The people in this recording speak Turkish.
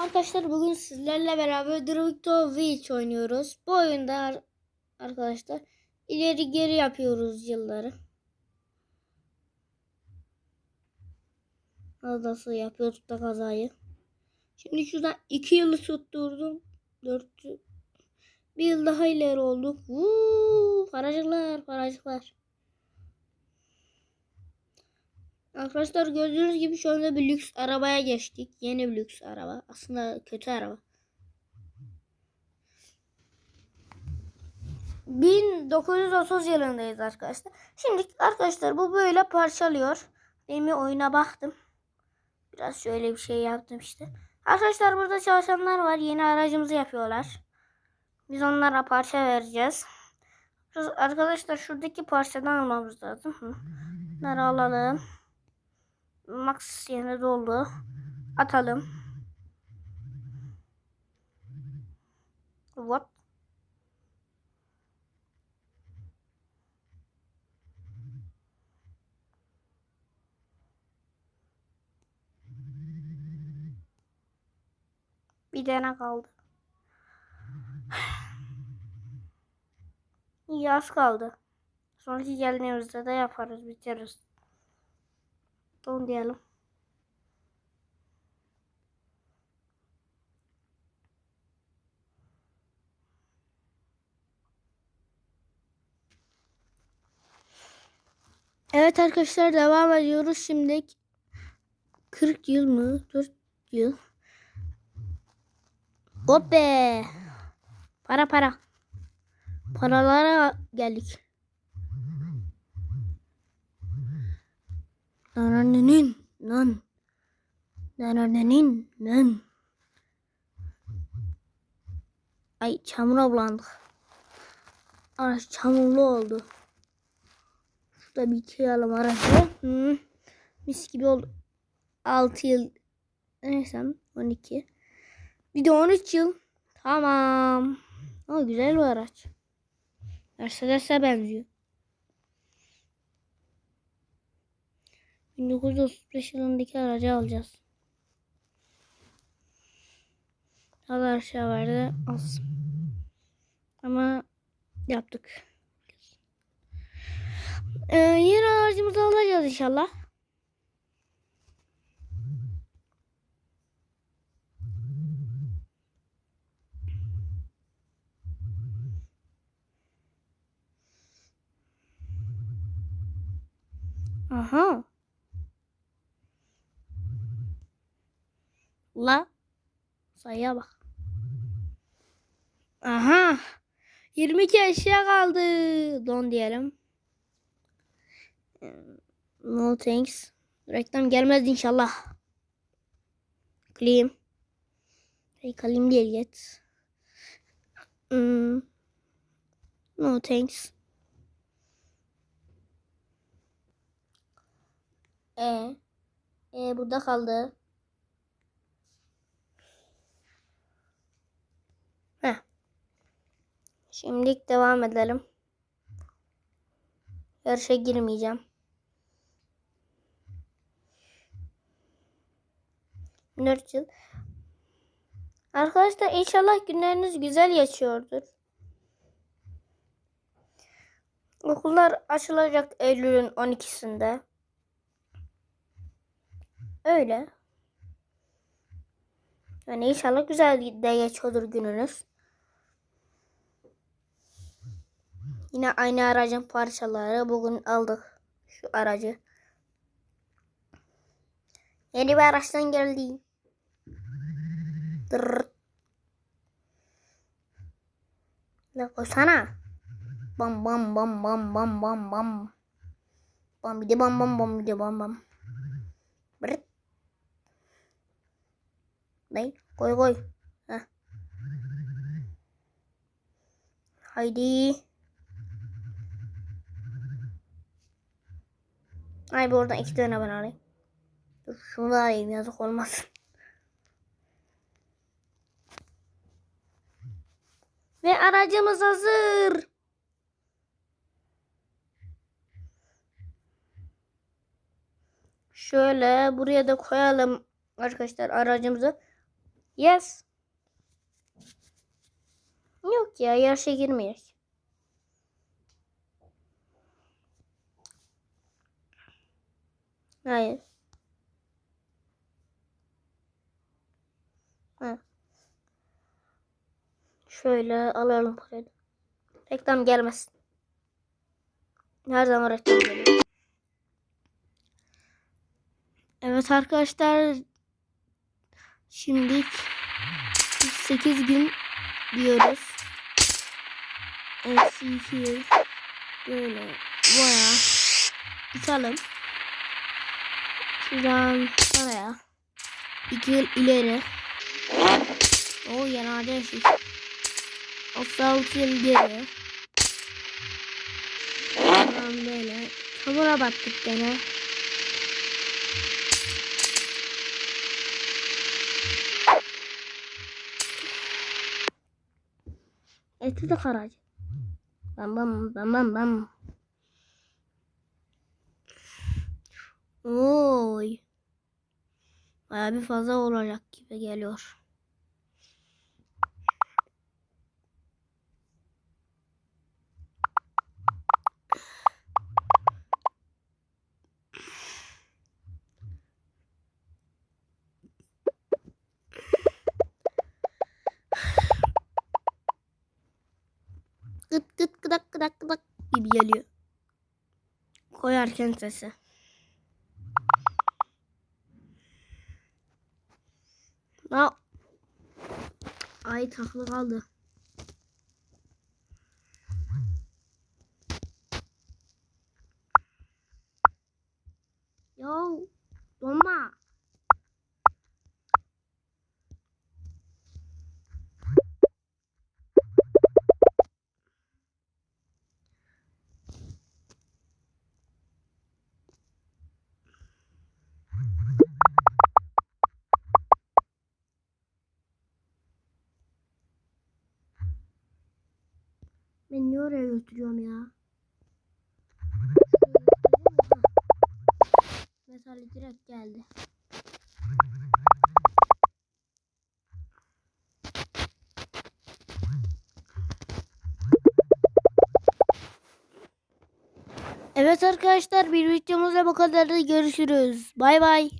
Arkadaşlar bugün sizlerle beraber Drukto Witch oynuyoruz. Bu oyunda ar- arkadaşlar ileri geri yapıyoruz yılları. Nasıl yapıyorduk da kazayı. Şimdi şuradan 2 yılı tutturdum. 4 bir yıl daha ileri olduk. Vuu, paracıklar, paracıklar. Arkadaşlar gördüğünüz gibi şu anda bir lüks arabaya geçtik. Yeni bir lüks araba. Aslında kötü araba. 1930 yılındayız arkadaşlar. Şimdi arkadaşlar bu böyle parçalıyor. Demin oyuna baktım. Biraz şöyle bir şey yaptım işte. Arkadaşlar burada çalışanlar var. Yeni aracımızı yapıyorlar. Biz onlara parça vereceğiz. Arkadaşlar şuradaki parçadan almamız lazım. Bunları alalım. Max yerine doldu. Atalım. What? Bir tane kaldı. Yaz kaldı. Sonraki geldiğimizde de yaparız, bitiririz. Onu diyelim. Evet arkadaşlar devam ediyoruz. Şimdi 40 yıl mı? 4 yıl. Hop be. Para para. Paralara geldik. Nananinin nan. Nananinin nan. Ay çamura bulandık. Araç çamurlu oldu. Şurada bir yıkayalım aracı. Hı. Mis gibi oldu. 6 yıl. Neyse 12. Bir de 13 yıl. Tamam. O güzel bir araç. Mercedes'e benziyor. 1935 yılındaki aracı alacağız. Az aşağı verdi az. Ama yaptık. Ee, yeni aracımızı alacağız inşallah. Aha. La. Sayıya bak. Aha. 22 eşya kaldı. Don diyelim. No thanks. Reklam gelmez inşallah. Klim. Hey kalim get. Hmm. No thanks. E. E burada kaldı. Heh. Şimdilik devam edelim. Yarışa girmeyeceğim. 4 yıl. Arkadaşlar inşallah günleriniz güzel geçiyordur. Okullar açılacak Eylül'ün 12'sinde. Öyle. Yani inşallah güzel de geçiyordur gününüz. Yine aynı aracın parçaları bugün aldık. Şu aracı. Yeni bir araçtan geldi. La koysana. Bam bam bam bam bam bam bam. Bam bir de bam bam bam bir de bam bam. Bırt. Đấy, koy koy. Heh. Haydi. Ay buradan iki tane ben alayım. Dur şunu da alayım yazık olmasın. Ve aracımız hazır. Şöyle buraya da koyalım arkadaşlar aracımızı. Yes. Yok ya yarışa girmeyecek. Hayır. Ha. Şöyle alalım parayı. Reklam gelmesin. Her zaman reklam geliyor. Evet arkadaşlar. Şimdi 8 gün diyoruz. Eksi 2 yıl. Böyle boya. Tutalım. Şuradan oraya. 2 yıl ileri. O yana değişik. 36 yıl geri. Şuradan böyle. Çamura battık gene. Eti de karacı. Bam bam bam bam bam. Oy. Baya bir fazla olacak gibi geliyor. Gıt gıt gıdak gıdak gıdak gibi geliyor. Koyarken sesi. Ya. Ay takılı kaldı. Oraya götürüyorum ya? Metali direkt geldi. Evet arkadaşlar bir videomuzda bu kadar. Görüşürüz. Bay bay.